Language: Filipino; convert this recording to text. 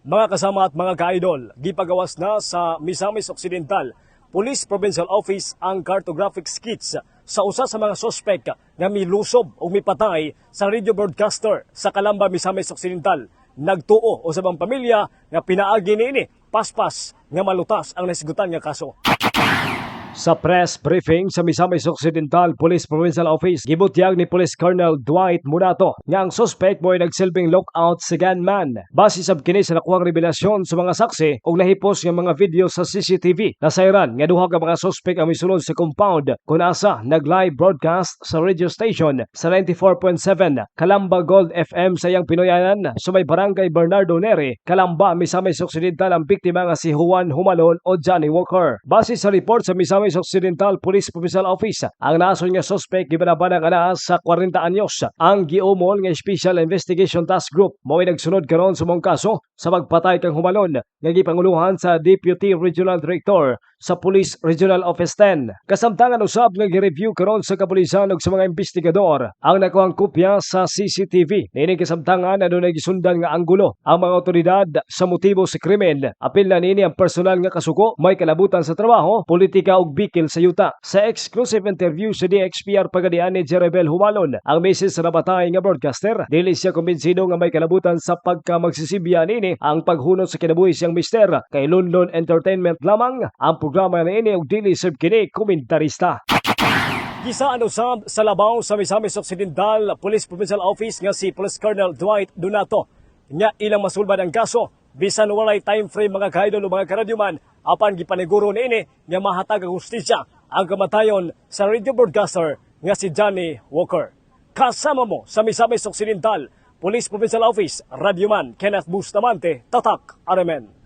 Mga kasama at mga ka-idol, gipagawas na sa Misamis Occidental Police Provincial Office ang cartographic skits sa usa sa mga sospek nga milusob o mipatay sa radio broadcaster sa Calamba, Misamis Occidental. Nagtuo o sa bang pamilya nga pinaagi niini paspas nga malutas ang nasigutan nga kaso. Sa press briefing sa Misamis Occidental Police Provincial Office, gibutyag ni Police Colonel Dwight Munato nga ang suspect mo ay nagsilbing lookout sa gunman. Base sa kini sa nakuhang revelasyon sa mga saksi ug nahipos nga mga video sa CCTV, nasayran nga duha ka mga suspect ang misulod sa compound kung asa nag-live broadcast sa radio station sa 94.7 Kalamba Gold FM sa iyang Pinoyanan sa may barangay Bernardo Neri, Kalamba, Misamis Occidental ang biktima nga si Juan Humalon o Johnny Walker. Base sa report sa Misamis Occidental Police Provincial Office, ang nason nga suspect gibanabanang ana sa 40 anyos. Ang giumol nga Special Investigation Task Group mao nagsunod karon sa mong kaso sa pagpatay kang Humalon nga gipanguluhan sa Deputy Regional Director sa Police Regional Office 10. Kasamtangan usab nga gi-review karon sa kapulisan ug sa mga investigador ang nakuhang kopya sa CCTV. Nini kasamtangan adunay gisundan nga anggulo ang mga otoridad sa motibo sa krimen. Apil na nini ang personal nga kasuko, may kalabutan sa trabaho, politika ug bikil sa yuta. Sa exclusive interview sa DXPR pagadian ni Jerebel Humalon, ang misis sa nabatay nga broadcaster, dili siya kumbinsido nga may kalabutan sa pagka magsisibya nini ang paghunot sa kinabuhi siyang mister kay London Entertainment lamang ang programa na ini ug dili sab kini komentarista. Gisaan usab sa labaw sa Misamis Occidental Police Provincial Office nga si Police Colonel Dwight Donato nga ilang masulbad ang kaso bisan walay time frame mga kaidol o mga karadyoman apan gipaniguro niini nga mahatag ang hustisya ang kamatayon sa radio broadcaster nga si Johnny Walker. Kasama mo sa Misamis Occidental Police Provincial Office, Radyoman Kenneth Bustamante, Tatak, Aramen.